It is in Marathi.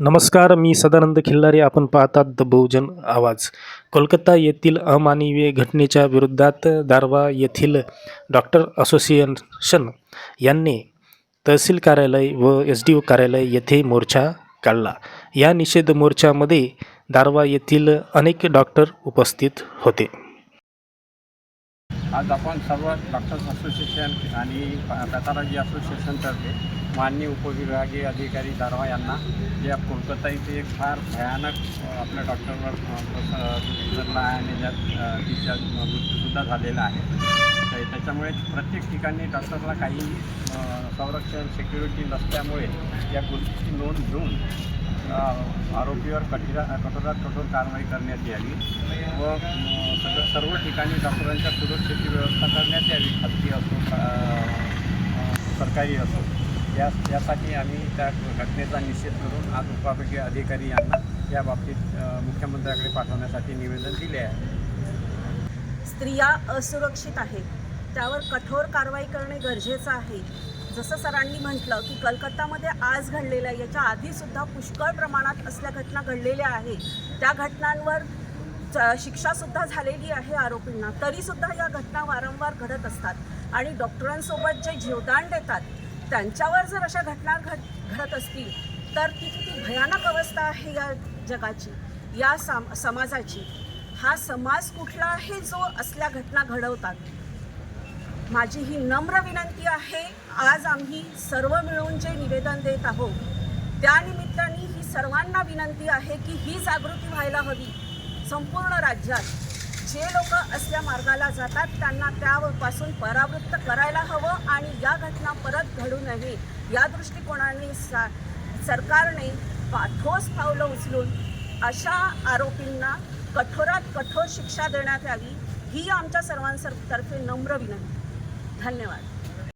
नमस्कार मी सदानंद खिल्लारे. आपण पाहतात द बहुजन आवाज. कोलकाता येथील अमानवीय घटनेच्या विरोधात दारवा येथील डॉक्टर असोसिएशन यांनी तहसील कार्यालय व एस डी ओ कार्यालय येथे मोर्चा काढला. या निषेध मोर्चामध्ये दारवा येथील अनेक डॉक्टर उपस्थित होते. आज आपण सर्व डॉक्टर्स असोसिएशन आणि पॅथॉलॉजी असोसिएशनतर्फे माननीय उपविभागीय अधिकारी दारवा यांना या कोलकाता इथे एक फार भयानक आपल्या डॉक्टरवर गुजरला आहे आणि ज्यात तिच्या मृत्यूसुद्धा झालेला आहे. तर त्याच्यामुळे प्रत्येक ठिकाणी डॉक्टरला काही संरक्षण सिक्युरिटी नसल्यामुळे या गोष्टीची नोंद घेऊन आरोपीवर कठीरा कठोरात कठोर कारवाई करण्यात यावी व सर्व ठिकाणी डॉक्टरांच्या सुरक्षेची व्यवस्था करण्यात यावी खाजगी असो सरकारी असो. या यासाठी आम्ही त्या घटनेचा निषेध करून आज उपविभागीय अधिकारी यांना या बाबतीत मुख्यमंत्र्याकडे पाठवण्यासाठी निवेदन दिले आहे. स्त्रिया असुरक्षित आहेत. त्यावर कठोर कारवाई करणे गरजेचं आहे. जसं सरांनी म्हटलं की कलकत्तामध्ये आज घडलेल्या याच्या आधीसुद्धा पुष्कळ प्रमाणात असल्या घटना घडलेल्या आहेत. त्या घटनांवर च- शिक्षासुद्धा झालेली आहे आरोपींना. तरीसुद्धा या घटना वारंवार घडत असतात. आणि डॉक्टरांसोबत जे जीवदान देतात त्यांच्यावर जर अशा घटना घड घडत असतील तर ती किती भयानक अवस्था आहे या जगाची या साम समाजाची. हा समाज कुठला आहे जो असल्या घटना घडवतात? माझी ही नम्र विनंती आहे आज आम्ही सर्व मिळून जे निवेदन देत आहोत त्यानिमित्ताने ही सर्वांना विनंती आहे की ही जागृती व्हायला हवी. संपूर्ण राज्यात जे लोक असल्या मार्गाला जातात त्यांना त्यापासून परावृत्त करायला हवं आणि या घटना परत घडू नये या दृष्टिकोनाने सा सरकारने पा- ठोस पावलं उचलून अशा आरोपींना कठोरात कठोर शिक्षा देण्यात यावी ही आमच्या सर्वांतर्फे नम्र विनंती. धन्यवाद.